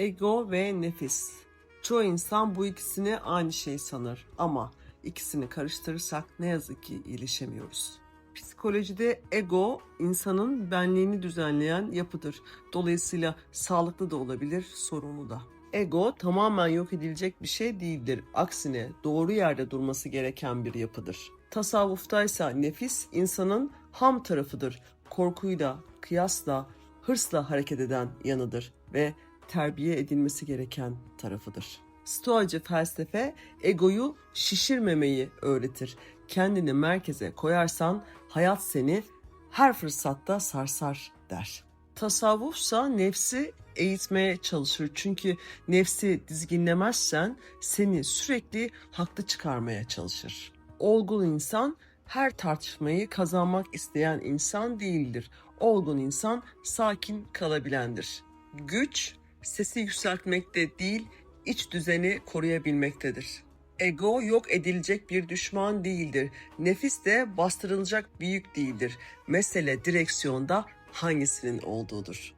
Ego ve nefis. Çoğu insan bu ikisini aynı şey sanır ama ikisini karıştırırsak ne yazık ki iyileşemiyoruz. Psikolojide ego insanın benliğini düzenleyen yapıdır. Dolayısıyla sağlıklı da olabilir, sorunlu da. Ego tamamen yok edilecek bir şey değildir. Aksine doğru yerde durması gereken bir yapıdır. Tasavvuftaysa nefis insanın ham tarafıdır. Korkuyla, kıyasla, hırsla hareket eden yanıdır ve terbiye edilmesi gereken tarafıdır. Stoacı felsefe egoyu şişirmemeyi öğretir. Kendini merkeze koyarsan hayat seni her fırsatta sarsar der. Tasavvufsa nefsi eğitmeye çalışır. Çünkü nefsi dizginlemezsen seni sürekli haklı çıkarmaya çalışır. Olgun insan her tartışmayı kazanmak isteyen insan değildir. Olgun insan sakin kalabilendir. Güç sesi yükseltmekte değil, iç düzeni koruyabilmektedir. Ego yok edilecek bir düşman değildir. Nefis de bastırılacak bir yük değildir. Mesele direksiyonda hangisinin olduğudur.